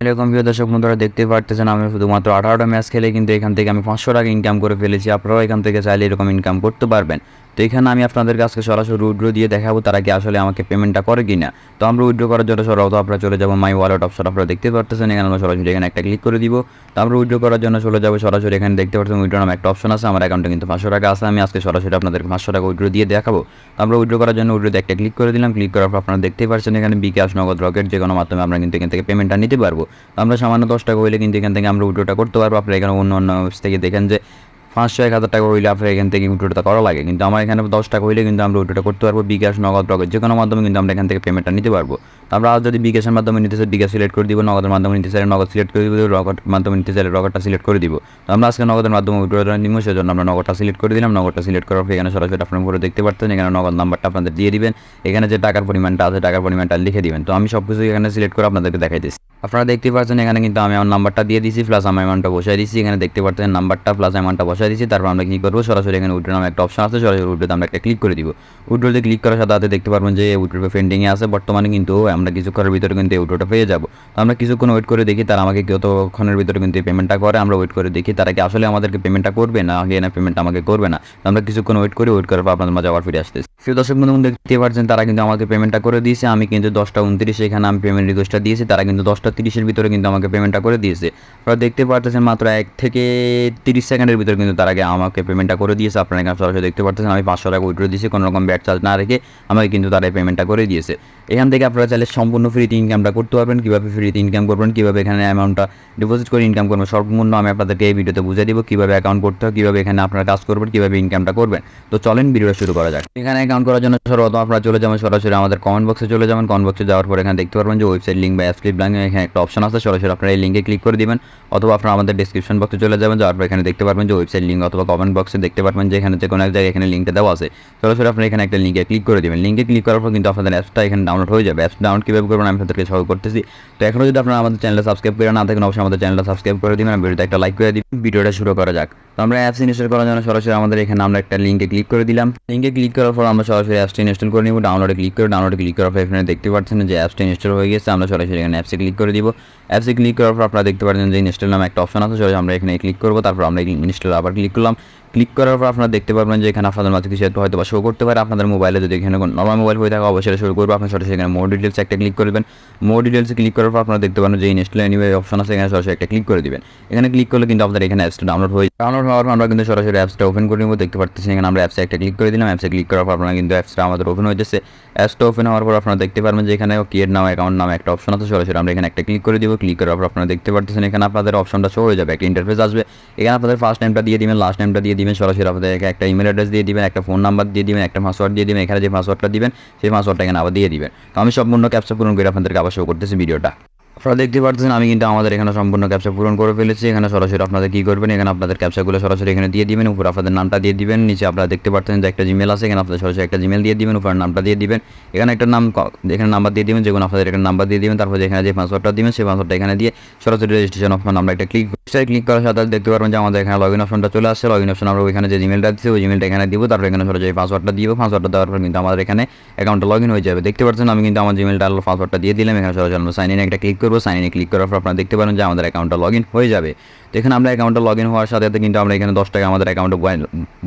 এরকম প্রিয় দর্শক বন্ধুরা দেখতে পারতেছেন আমি শুধুমাত্র আঠারোটা ম্যাচ খেলে কিন্তু এখান থেকে আমি পাঁচশো টাকা ইনকাম করে ফেলেছি। আপনারাও এখান থেকে চাইলে এরকম ইনকাম করতে পারবেন। তো এখানে আমি আপনাদের কাছে সরাসরি উইড্রো দিয়ে দেখাবো তারা কি আসলে আমাকে পেমেন্টটা করে কিনা। তো আমরা উইড্রো করার জন্য সরাসরি আপনারা চলে যাব মাই ওয়ালেট অপশন, আপনারা দেখতে পারতেছেন, এখানে আমরা সরাসরি এখানে একটা ক্লিক করে দিব। তো আমরা উইড্রো করার জন্য চলে যাব সরাসরি, এখানে দেখতে পাচ্ছেন উইড্রো নামে একটা অপশন আছে, আমার অ্যাকাউন্টে কিন্তু পাঁচশো টাকা আছে, আমি আজকে সরাসরি আপনাদের পাঁচশো টাকা উইড্রো দিয়ে দেখাবো। তো আমরা উইড্রো করার জন্য উইড্রোতে একটা ক্লিক করে দিলাম, ক্লিক করার পর আপনারা দেখতেই পাচ্ছেন এখানে বিকাশ নগদ রকেট যে কোনো মাধ্যমে আমরা কিন্তু এখান থেকে পেমেন্টটা নিতে পারব। তো আমরা সামান্য দশ টাকা হইলে কিন্তু এখান থেকে আমরা উইড্রোটা করতে পারব, আপনারা এখানে অন্য অন্য থেকে দেখেন যে পাঁচশো, এক হাজার টাকা হইলে আপনার এখান থেকে উইড্রোটা করা লাগে। কিন্তু আমার এখানে দশ টাকা হইলে কিন্তু আমরা উইড্রোটা করতে পারব বিকাশ, নগদ, রকেট যে কোনো মাধ্যমে কিন্তু আমরা এখান থেকে পেমেন্টটা নিতে পারব। আমরা যদি বিকাশের মাধ্যমে নিতে চাই, বিকাশ সিলেক্ট করে দিব, নগদের মাধ্যমে নিতে চাইলে নগদ সিলেক্ট করে দিব, রকেট মাধ্যমে নিতে চাইলে রকেটটা সিলেক্ট করে দিব। তো আমরা আজকে নগদের মাধ্যমে উইড্রোটা নিব, সেজন্য আমরা নগদটা সিলেক্ট করে দিলাম। নগদটা সিলেক্ট করার পর এখানে সরাসরি আপনার উপরে দেখতে পাচ্ছেন এখানে নগদ নাম্বারটা আপনাদের দিয়ে দিবেন। এখানে যে টাকার পরিমাণটা আছে, টাকার পরিমাণটা লিখে দিবেন। তো আমি সব কিছু এখানে সিলেক্ট করে আপনাদেরকে দেখাই দেখাইতেছি। আপনারা দেখতে পাচ্ছেন এখানে কিন্তু আমি আমার নাম্বারটা দিয়ে দিছি প্লাস আমার অ্যামাউন্টটা বসাই দিচ্ছি এখানে দেখতে পাচ্ছেন নাম্বারটা প্লাস অ্যামাউন্টটা বসাই দিচ্ছি, তারপর আমরা কি করব? সরাসরি এখানে উইড্রো নামে একটা অপশন আছে, সরাসরি উইড্রোতে আমরা একটা ক্লিক করে দিব। উইড্রোতে ক্লিক করার সাথে সাথে দেখতে পারবেন যে উইড্রো পেন্ডিংয়ে আছে, বর্তমানে কিন্তু আমরা কিছুক্ষণের ভিতরে কিন্তু এই উইড্রোটা পেয়ে যাব। আমরা কিছুক্ষণ ওয়েট করে দেখি, তারা আমাকে কতক্ষণের ভিতরে কিন্তু এই পেমেন্টটা করে, আমরা ওয়েট করে দেখি তারা কি আসলে আমাদেরকে পেমেন্টটা করবে না, আগে না পেমেন্ট আমাকে করবে না। আমরা কিছুক্ষণ ওয়েট করে ওয়েট করার পর আপনাদের মাঝে আবার ফিরে আসতেছি। প্রিয় দর্শক বন্ধু, দেখতে পাচ্ছেন তারা কিন্তু আমাকে পেমেন্টটা করে দিয়েছে, আমি কিন্তু দশটা উনত্রিশে এখানে আমি পেমেন্ট রিকোয়েস্টটা দিয়েছি, তারা কিন্তু দশটা তিরিশের ভিতরে কিন্তু আমাকে পেমেন্টটা করে দিয়েছে। আপনারা দেখতে পারতেছেন মাত্র এক থেকে তিরিশ সেকেন্ডের ভিতরে কিন্তু তার আগে আমাকে পেমেন্টটা করে দিয়েছে। আপনারা এখানে সরাসরি দেখতে পারতেছেন, আমি পাঁচশো টাকা উইড্রো দিয়েছি, কোনো রকম ব্যাট চার্জ না রেখে আমাকে কিন্তু তারা পেমেন্টটা করে দিয়েছে। এখান থেকে আপনারা চাইলে সম্পূর্ণ ফ্রিতে ইনকামটা করতে পারবেন। কীভাবে ফ্রিতে ইনকাম করবেন, কীভাবে এখানে অ্যামাউন্টটা ডিপোজিট করে ইনকাম করবেন সম্পূর্ণ আমি আপনাদেরকে এই ভিডিওতে বুঝিয়ে দিব। কীভাবে অ্যাকাউন্ট করতে হয়, কীভাবে এখানে আপনারা কাজ করবেন, কীভাবে ইনকামটা করবেন। তো চলেন ভিডিওটা শুরু করা যাক। এখানে অ্যাকাউন্ট করার জন্য সর্বপ্রথম আপনারা চলে যাবেন, সরাসরি আমাদের কমেন্ট বক্সে চলে যাবেন। কমেন্ট বক্সে যাওয়ার পর এখানে দেখতে পারবেন যে ওয়েবসাইট লিঙ্ক বা অ্যাপ ক্লিপ লিঙ্ক এখানে একটা অপশন আছে। সরাসরি আপনারা এই লিঙ্কে ক্লিক করে দিবেন। অথবা আপনারা আমাদের ডিসক্রিপশন বক্সে চলে যাবেন, যাওয়ার পর এখানে দেখতে পারবেন যে ওয়েবসাইট লিঙ্ক অথবা কমেন্ট বক্সে দেখতে পারবেন যে এখানে যে কোনো এক জায়গায় এখানে লিঙ্কটা দেওয়া আছে। সরাসরি আপনারা এখানে একটা লিঙ্কে ক্লিক করে দেবেন। লিঙ্কে ক্লিক করার পর কিন্তু আপনাদের অ্যাপসটা এখানে ডাউনলোড হয়ে যাবে। অ্যাপস ডাউনলোড কীভাবে করবেন আমি আপনাদেরকে সহ করতেছি। তো এখনও যদি আপনারা আমাদের চ্যানেলটা সাবস্ক্রাইব করে না থাকেন, অবশ্যই আমাদের চ্যানেলটা সাবস্ক্রাইব করে দিবেন। ভিডিওতে একটা লাইক করে দিবেন। ভিডিওটা শুরু করা যাক। তো আমরা অ্যাপস ইনস্টল করার জন্য সরাসরি আমাদের এখানে আমরা একটা লিঙ্কে ক্লিক করে দিলাম। লিঙ্কে ক্লিক করার পর আমরা সরাসরি অ্যাপসটা ইনস্টল করে নিব। ডাউনলোডে ক্লিক করে ডাউনলোডে ক্লিক করার পর এখানে দেখতে পাচ্ছেন যে অ্যাপসটা ইনস্টল হয়ে গেছে। আমরা সরাসরি এখানে অ্যাপসে ক্লিক করে দিব। অ্যাপসে ক্লিক করার পর আপনারা দেখতে পাচ্ছেন যে ইনস্টল নামে একটা অপশন আছে। সরাসরি আমরা এখানে ক্লিক করব। তারপর আমরা ইনস্টল আবার ক্লিক করলাম। ক্লিক করার পর আপনারা দেখতে পারবেন যে এখানে আপনাদের মাঝে কিছু হয়তো বা শো করতে পারে। আপনাদের মোবাইলে যদি এখানে নর্মাল মোবাইল হয়ে থাকে, অবশ্যই শুরু করব। আপনার সরাসরি এখানে মোর ডিটেলস একটা ক্লিক করবেন মোর ডিটেলসে ক্লিক করার পর আপনারা দেখতে পারেন যে ইনস্টল এনিওয়ে অপশন আছে, এখানে সরাসরি একটা ক্লিক করে দিবেন। এখানে ক্লিক করলে কিন্তু আপনাদের এখানে অ্যাপসটা ডাউনলোড হয়ে ডাউনলোড হওয়ার পর আমরা কিন্তু সরাসরি অ্যাপসটা ওপেন করে নেব। দেখতে পাচ্ছেন এখানে আমরা অ্যাপসে একটা ক্লিক করে দিলাম। অ্যাপসে ক্লিক করার পর আপনারা কিন্তু অ্যাপসটা আমাদের ওপেন হয়ে যাচ্ছে। অ্যাপসটা ওপেন হওয়ার পর আপনারা দেখতে পারবেন যে এখানে ক্রিয়েট নাও অ্যাকাউন্ট নামে একটা অপশন আছে। সরাসরি আমরা এখানে একটা ক্লিক করে দিব। ক্লিক করার পর আপনারা দেখতে পাচ্ছেন এখানে আপনাদের অপশনটা শো হয়ে যাবে। একটা ইন্টারফেস আসবে। এখানে আপনাদের ফার্স্ট টাইমটা দিয়ে দিবেন। লাস্ট টাইমটা দিয়ে দিবেন। সরাসরি আপনাদের একটা ইমেল অ্যাড্রেস দিয়ে দিবেন, একটা ফোন নাম্বার দিয়ে দিবেন, একটা পাসওয়ার্ড দিয়ে দিবেন, এখানে যে পাসওয়ার্ডটা দিবেন, সেই পাসওয়ার্ডটা এখানে আবার দিয়ে দিবেন। তো আমি সম্পূর্ণ ক্যাপচা পূরণ করে আপনাদেরকে আবার শো করতেছি ভিডিওটা। আপনারা দেখতে পাচ্ছেন আমি কিন্তু আমাদের এখানে সম্পূর্ণ ক্যাপচা পূরণ করে ফেলেছি। এখানে সরাসরি আপনাদের কী করবেন, এখানে আপনাদের ক্যাপচাগুলো সরাসরি এখানে দিয়ে দিবেন, উপর আপনাদের নামটা দিয়ে দিবেন, নিচে আপনারা দেখতে পাচ্ছেন যে একটা জিমেল আছে, এখানে আপনাদের সরাসরি একটা জিমেল দিয়ে দিবেন উপর নামটা দিয়ে দিবেন। এখানে একটা নাম এখানে নাম্বার দিয়ে দিবেন যেগুলো আপনাদের এখানে নাম্বার দিয়ে দিবেন, তারপর এখানে যে পাসওয়ার্ডটা দিবেন, সেই পাসওয়ার্ডটা এখানে দিয়ে সরাসরি রেজিস্ট্রেশন অপশন আমরা একটা ক্লিক ক্লিক করার সাথে দেখতে পারবেন যে আমাদের এখানে লগ ইন অপশনটা চলে আসছে। লগ ইন অপশন আমরা ওইখানে যে জিমেলটা দিচ্ছি ওই জিমেলটা এখানে দিব। তারপর এখানে সরাসরি পাসওয়ার্ডটা দিব। পাসওয়ার্ডটা দেওয়ার পর কিন্তু আমাদের এখানে অ্যাকাউন্টটা লগ ইন হয়ে যাবে। দেখতে পাচ্ছেন, আমি কিন্তু আমার জিমেলটা পাসওয়ার্ডটা দিয়ে দিলাম। এখানে সরাসরি আমরা সাইন ইন একটা ক্লিক করব। সাইন ইনে ক্লিক করার পর আপনারা দেখতে পারেন যে আমাদের অ্যাকাউন্টটা লগ ইন হয়ে যাবে। তো এখানে আমরা অ্যাকাউন্টটা লগ ইন হওয়ার সাথে সাথে কিন্তু আমরা এখানে দশ টাকা আমাদের অ্যাকাউন্টে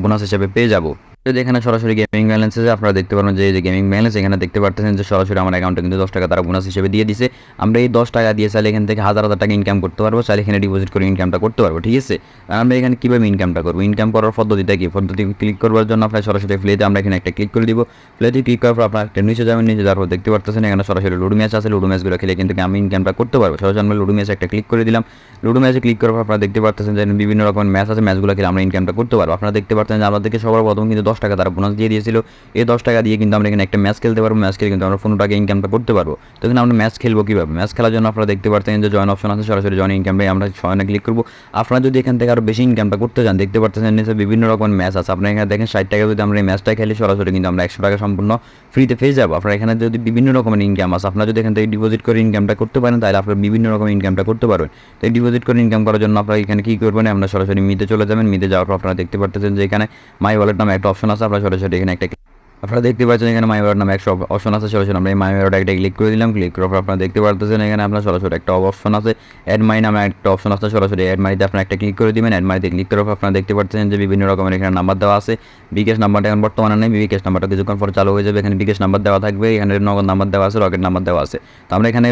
বোনাস হিসেবে পেয়ে যাব। যদি এখানে সরাসরি গেমিং ব্যালেন্স আছে আপনারা দেখতে পারেন যে এই যে গেমিং ব্যালেন্স এখানে দেখতে পারতেছেন যে সরাসরি আমার অ্যাকাউন্টে কিন্তু দশ টাকা তারা বোনাস হিসেবে দিয়ে দিছে। আমরা এই দশ টাকা দিয়ে চাইলে এখান থেকে হাজার হাজার টাকা ইনকাম করতে পারব, চাইলে এখানে ডিপোজিট করে ইনকামটা করতে পারব, ঠিক আছে? আর আমরা এখানে কীভাবে ইনকামটা করব? ইনকাম করার পদ্ধতিটা কি? পদ্ধতি ক্লিক করবার জন্য আপনার সরাসরি প্লেতে আমরা এখানে একটা ক্লিক করে দিব। প্লেতে ক্লিক করার পর আপনার একটা নিচে যাবেন, নিচে যাওয়ার পর দেখতে পারতেছেন এখানে সরাসরি লুডু ম্যাচ আছে। লুডু ম্যাচগুলো খেলে কিন্তু আমি ইনকামটা করতে পারব। সরাসরি আমরা লুডু ম্যাচে একটা ক্লিক করে দিলাম। লুডু ম্যাচে ক্লিক করার পর আপনারা দেখতে পারতেছেন যে বিভিন্ন রকমের ম্যাচ আছে। ম্যাচগুলো খেলে আমরা ইনকামটা করতে পারব। আপনারা দেখতে পারতেন যে আমাদেরকে সবার প্রথম কিন্তু দশ টাকা তারা বোনাস দিয়ে দিয়েছিল। এই দশ টাকা দিয়ে কিন্তু আমরা এখানে একটা ম্যাচ খেলতে পারব ম্যাচ খেলে কিন্তু আমরা পনেরো টাকা ইনকামটা করতে পারব। তো এখানে আমরা ম্যাচ খেলব কীভাবে? ম্যাচ খেলার জন্য আপনারা দেখতে পারতেন যে জয়েন অপশন আছে, সরাসরি জয়েন ইনকামে আমরা সয়নে ক্লিক করব। আপনারা যদি এখান থেকে আরও বেশি ইনকামটা করতে চান দেখতে পারতেছেন নিচে বিভিন্ন রকমের ম্যাচ আছে। আপনারা এখানে দেখেন ষাট টাকা যদি আমরা এই ম্যাচটা খেলি, সরাসরি কিন্তু আমরা একশো টাকা সম্পূর্ণ ফ্রিতে পেয়ে যাব। আপনারা এখানে যদি বিভিন্ন রকমের ইনকাম আছে, আপনারা যদি এখান থেকে ডিপোজিট করে ইনকামটা করতে পারেন, তাহলে আপনারা বিভিন্ন রকমের ইনকামটা করতে পারবেন। তো এই ডিপোজিট করে ইনকাম করার জন্য আপনারা এখানে কী করবেন? আমরা সরাসরি মিতে চলে যাবেন। মিতে যাওয়ার পর আপনারা দেখতে পারতেছেন যে এখানে মাই ওয়ালেট নামে একটা অপশন আছে, আপনারা সরাসরি এখানে একটা আপনারা দেখতে পাচ্ছেন এখানে মাই ওয়ার্ড নামে একটা অপশন আছে, সরাসরি আমরা এই মাই ওয়ার্ড একটা ক্লিক করে দিলাম। ক্লিক করার পর আপনারা দেখতে পারতেছেন এখানে আপনার সরাসরি একটা অপশন আছে অ্যাড মাই নামে একটা অপশন আছে, সরাসরি অ্যাড মাইতে আপনারা একটা ক্লিক করে দিবেন। অ্যাড মাইতে ক্লিক করার পর আপনারা দেখতে পাচ্ছেন যে বিভিন্ন রকমের এখানে নাম্বার দেওয়া আছে। বিকেশ নাম্বারটা এখন বর্তমানে নেই, বিকেশ নাম্বারটা কিছুক্ষণ পর চালু হয়ে যাবে। এখানে বিকেশ নাম্বার দেওয়া থাকবে, এখানে নগদ নাম্বার দেওয়া আছে, রকেট নাম্বার দেওয়া আছে। তো আমরা এখানে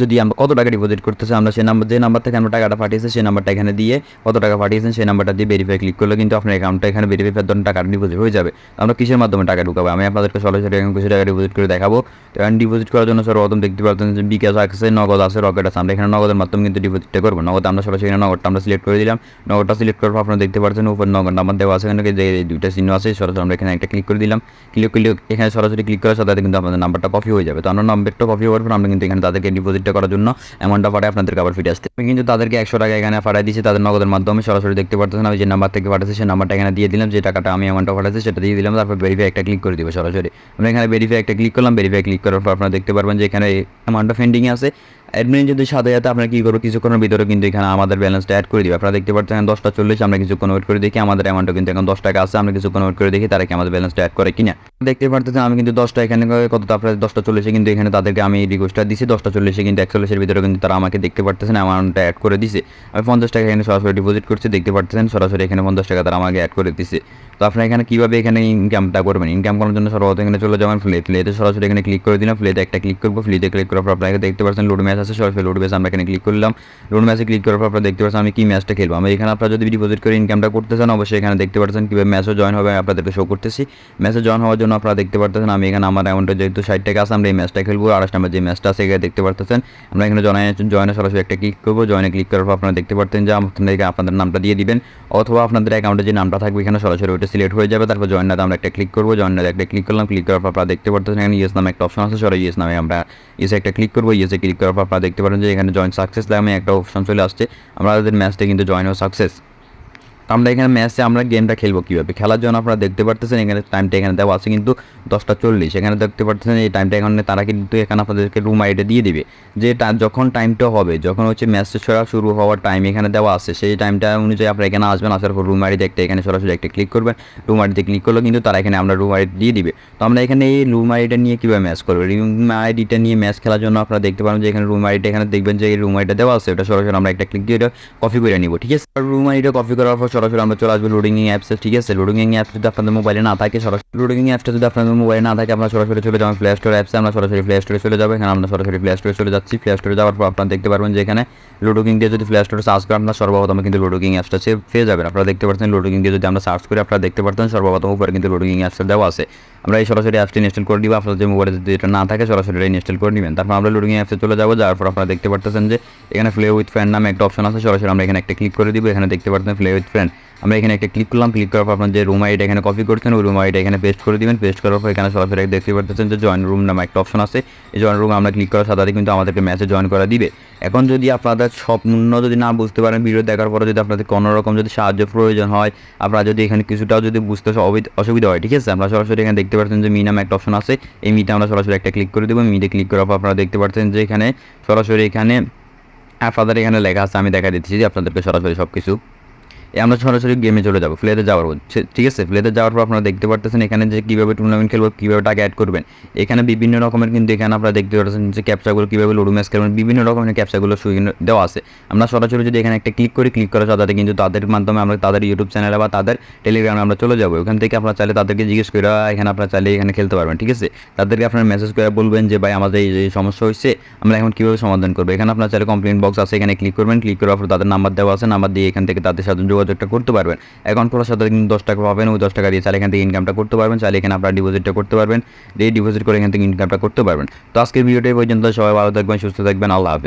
যদি আমরা কত টাকা ডিপোজিট করতেছি আমরা সেই নাম্বার যে নাম্বার থেকে আমরা টাকাটা পাঠিয়েছি, সেই নাম্বারটা এখানে দিয়ে কত টাকা পাঠিয়েছেন, সেই নাম্বারটা দিয়ে ভেরিফাই ক্লিক করলে কিন্তু আপনার অ্যাকাউন্টটা এখানে ভেরিফাই ধরুন টাকা ডিপোজিট হয়ে যাবে। আমরা কিসের মাধ্যমে টাকা ঢুকাবো? আমি আপনাদেরকে সরাসরি এখন কিছু টাকা ডিপোজিট করে দেখাবো। তো এখন ডিপোজিট করার জন্য সর্বপ্রথম দেখতে পাচ্ছেন যে বিকাশ আছে নগদ আছে রকেট আছে। আমরা এখানে নগদের মাধ্যমে কিন্তু ডিপোজিটটা করব। নগদ আমরা সরাসরি এখানে নগদটা আমরা সিলেক্ট করে দিলাম। নগদটা সিলেক্ট করার পর আপনারা দেখতে পাচ্ছেন উপর নগদ নাম্বার দেওয়া আছে এখানে, যে দুইটা চিহ্ন আছে, সরাসরি আমরা এখানে একটা ক্লিক করে দিলাম। ক্লিক করলে এখানে সরাসরি ক্লিক করার সাথে কিন্তু আপনাদের নাম্বারটা কপি হয়ে যাবে। তো আমরা নাম্বারটা কপি হওয়ার পর আমরা কিন্তু এখানে তাদেরকে ডিপোজিটটা করার জন্য অ্যামাউন্টটা পাঠায়, আপনাদেরকে আবার ফিরে আসতে আমি কিন্তু তাদেরকে একশো টাকা এখানে ফাটাই দিচ্ছি তাদের নগদের মাধ্যমে সরাসরি দেখতে পারতেছেন। আমি যে নাম্বার থেকে পাঠাচ্ছি, সেই নাম্বারটা এখানে দিয়ে দিলাম, যে টাকাটা আমি অ্যামাউন্টটা পাঠাচ্ছি, সেটা দিয়ে দিলাম, তারপর ভেরিফাই একটা ক্লিক করে দিব সরাসরি। আমরা এখানে ভেরিফাই একটা ক্লিক করলাম ভেরিফাই ক্লিক করার পর আপনারা দেখতে পারবেন যে এখানে অ্যামাউন্টটা পেন্ডিংয়ে আছে। অ্যাডমিন যদি সাথে সাথে আপনারা কী করব, কিছুক্ষণের ভিতরে কিন্তু এখানে আমাদের ব্যালেন্সটা অ্যাড করে দিবে। আপনারা দেখতে পাচ্ছেন দশটা চল্লিশ, আমরা কিছুক্ষণ ওয়েট করে দেখি, আমাদের অ্যামাউন্টটা কিন্তু এখন দশ টাকা আছে, আমরা কিছুক্ষণ ওয়েট করে দেখি তারা কি আমাদের ব্যালেন্সটা অ্যাড করে কিনা। দেখতে পারতেছেন আমি কিন্তু দশটা এখানে কত তারপরে দশটা চল্লিশে কিন্তু এখানে তাদেরকে আমি রিকোয়েস্টটা দিছি, দশটা চল্লিশে কিন্তু একচল্লিশের ভিতরে কিন্তু তারা আমাকে দেখতে পারতেছেন অ্যামাউন্টটা অ্যাড করে দিছে। আমি পঞ্চাশ টাকা এখানে সরাসরি ডিপোজিট করছি, দেখতে পারতেছেন সরাসরি এখানে পঞ্চাশ টাকা তারা আমাকে অ্যাড করে দিছে। তো আপনারা এখানে কীভাবে এখানে ইনকামটা করবেন? ইনকাম করার জন্য সর্বপ্রথম এখানে চলে যাবেন ফ্লে ফ্লেতে সরাসরি এখানে ক্লিক করে দিলাম ফ্লেতে একটা ক্লিক করব ফ্লিতে ক্লিক করার পর আপনারা দেখতে পাচ্ছেন লোড ম্যাচ আছে, সরাসরি লোড ম্যাচ আমরা এখানে ক্লিক করলাম। লোড ম্যাচে ক্লিক করার পর আপনারা দেখতে পাচ্ছেন আমি কি ম্যাচটা খেলব। আমি এখানে আপনারা যদি ডিপোজিট করে ইনকামটা করতে চান, অবশ্যই এখানে দেখতে পাচ্ছেন কীভাবে ম্যাচও জয়েন হবে, আমি আপনাদেরকে শো করতেছি। ম্যাচে জয়েন হওয়ার জন্য আপনারা দেখতে পারতেছেন, আমি এখানে আমার অ্যামাউন্টে যেহেতু ষাট টাকা আছে, আমরা এই ম্যাচটা খেলব। আড়াইশ নাম্বার যে ম্যাচটা আছে, এখানে দেখতে পারতেছেন, আমরা এখানে জয়েনে জয়েনে সরাসরি একটা ক্লিক করব। জয়েনে ক্লিক করার পর আপনারা দেখতে পারতেন যে আপনাদেরকে আপনাদের নামটা দিয়ে দিবেন, অথবা আপনাদের অ্যাকাউন্টে যে নামটা থাকবে, এখানে সরাসরি ওইটা সিলেক্ট হয়ে যাবে। তারপর জয়েনটাতে আমরা একটা ক্লিক করব। জয়েনটাতে একটা ক্লিক করলাম ক্লিক করার পর আপনারা দেখতে পারতেছেন এখানে ইয়েস নামে একটা অপশন আছে সরাই ইয়েস নামে আমরা ইয়েসে একটা ক্লিক করব। ইয়েসে ক্লিক করার পর আপনারা দেখতে পারেন যে এখানে জয়েন সাকসেস নামে একটা অপশন চলে আসছে। আমরা আমাদের ম্যাচটা কিন্তু জয়েন ও সাকসেস আমরা এখানে ম্যাচে আমরা গেমটা খেলব কীভাবে? খেলার জন্য আপনারা দেখতে পারতেছেন, এখানে টাইমটা এখানে দেওয়া আছে কিন্তু দশটা চল্লিশ। এখানে দেখতে পারতেছেন এই টাইমটা এখানে তারা কিন্তু এখানে আপনাদেরকে রুম আইডে দিয়ে দিবে। যে যখন টাইমটা হবে, যখন হচ্ছে ম্যাচটা ছড়া শুরু হওয়ার টাইম এখানে দেওয়া আছে, সেই টাইমটা অনুযায়ী আপনারা এখানে আসবেন, আসার পর রুম আইডি একটা এখানে সরাসরি একটা ক্লিক করবেন। রুম আইডিতে ক্লিক করলে কিন্তু তারা এখানে আমরা রুম আইডি দিয়ে দিবে। তো আমরা এখানে এই রুম আইডিটা নিয়ে কীভাবে ম্যাচ করব? রুম আইডিটা নিয়ে ম্যাচ খেলার জন্য আপনারা দেখতে পারেন যে এখানে রুম আইডিটা এখানে দেখবেন যে এই রুম আইডিটা দেওয়া আছে, ওটা সরাসরি আমরা একটা ক্লিক দিয়ে এটা কপি করে নিব, ঠিক আছে? রুম আইডিটা কপি করার পর সরাসরি আমরা চলে আসব লোডিং অ্যাপসে ঠিক আছে? লোডিং অ্যাপস যদি আপনাদের মোবাইলে না থাকে, সরাসরি লোডিং অ্যাপসটা যদি আপনাদের মোবাইলে না থাকে, আমরা সরাসরি চলে যাবেন প্লে স্টোর অ্যাপসে আমরা সরাসরি প্লে স্টোরে চলে যাব। এখানে আমরা সরাসরি প্লে স্টোরে চলে যাচ্ছি। প্লে স্টোরে যাওয়ার পর আপনারা দেখতে পারবেন যে এখানে লোডিং দিয়ে যদি প্লে স্টোরে সার্চ করেন, আপনার সর্বপ্রথম কিন্তু লোডিং অ্যাপসটা সে পেয়ে যাবেন। আপনারা দেখতে পাচ্ছেন লোডিং দিয়ে যদি আমরা সার্চ করি, আপনারা দেখতে পারতেন সর্বপ্রথম উপরে কিন্তু লোডিং অ্যাপসটা দেওয়া আছে। আমরা এই সরাসরি অ্যাপসটি ইনস্টল করে দিব। আপনার যে মোবাইলে যদি এটা না থাকে, সরাসরি ইনস্টল করে নেবেন। তারপর আমরা লুডিং অ্যাপসে চলে যাব। যাওয়ার পর আপনারা দেখতে পারতেছেন যে, এখানে প্লে উইথ ফ্রেন্ড নামে একটা অপশন আছে। সরাসরি আমরা এখানে একটা ক্লিক করে দিব। এখানে দেখতে পারতেন ফ্লে উইথ ফ্রেন্ড আমরা এখানে একটা ক্লিক করলাম ক্লিক করার পর আপনার যে রুম আইডি এখানে কপি করছেন, ওই রুম আইডি এখানে পেস্ট করে দিবেন পেস্ট করার পর এখানে সরাসরি দেখতে পারতেছেন যে জয়েন রুম নামে একটা অপশন আছে। এই জয়েন রুম আমরা ক্লিক করার সাথে কিন্তু আমাদেরকে ম্যাচে জয়েন করা দিবে। এখন যদি আপনাদের স্বপ্ন যদি না বুঝতে পারেন ভিডিও দেখার পরে যদি আপনাদের কোনো রকম যদি সাহায্য প্রয়োজন হয়, আপনারা যদি এখানে কিছুটাও যদি বুঝতে অসুবিধা হয়, ঠিক আছে? আমরা সরাসরি এখানে দেখতে পাচ্ছেন যে মি নামে একটা অপশন আছে। এই মিটা আমরা সরাসরি একটা ক্লিক করে দেবো। মিটে ক্লিক করার পর আপনারা দেখতে পাচ্ছেন যে এখানে সরাসরি এখানে আপনাদের এখানে লেখা আছে। আমি দেখা দিচ্ছি যে আপনাদেরকে সরাসরি সব কিছু আমরা সরাসরি গেমে চলে যাব ফ্লেতে যাওয়ার পর। ঠিক আছে? ফ্লেতে যাওয়ার পর আপনারা দেখতে পারতেছেন এখানে যে কীভাবে টুর্নামেন্ট খেলব, কীভাবে টাকা অ্যাড করবেন। এখানে বিভিন্ন রকমের কিন্তু এখানে আপনারা দেখতে পাচ্ছেন যে ক্যাপচাগুলো কীভাবে লুডো ম্যাচ খেলবেন বিভিন্ন রকমের ক্যাপচাগুলো দেওয়া আছে। আমরা সরাসরি যদি এখানে একটা ক্লিক করি ক্লিক করা সাথে কিন্তু তাদের মাধ্যমে আমরা তাদের ইউটিউব চ্যানেলে বা তাদের টেলিগ্রামে আমরা চলে যাব। ওখান থেকে আপনারা চাইলে তাদেরকে জিজ্ঞেস করে এখানে আপনারা চাইলে এখানে খেলতে পারবেন, ঠিক আছে? তাদেরকে আপনারা মেসেজ করে বলবেন যে, ভাই, আমাদের এই যে সমস্যা হচ্ছে আমরা এখন কীভাবে সমাধান করব? এখানে আপনার চাইলে কমপ্লেন বক্স আছে, এখানে ক্লিক করবেন। ক্লিক করার পর তাদের নাম্বার দেওয়া আছে নাম্বার দিয়ে এখান থেকে তাদের সাথে যোগাযোগটা করতে পারবেন। অ্যাকাউন্ট খোলার সাথে কিন্তু দশ টাকা পাবেন, ওই দশ টাকা দিয়ে চাইলে এখান থেকে ইনকামটা করতে পারবেন চাইলে এখানে আপনার ডিপোজিটটা করতে পারবেন ডিপোজিট করে এখান থেকে ইনকামটা করতে পারবেন। তো আজকের ভিডিওটা পর্যন্ত, সবাই ভালো থাকবেন, সুস্থ থাকবেন, আল্লাহ হাফেজ।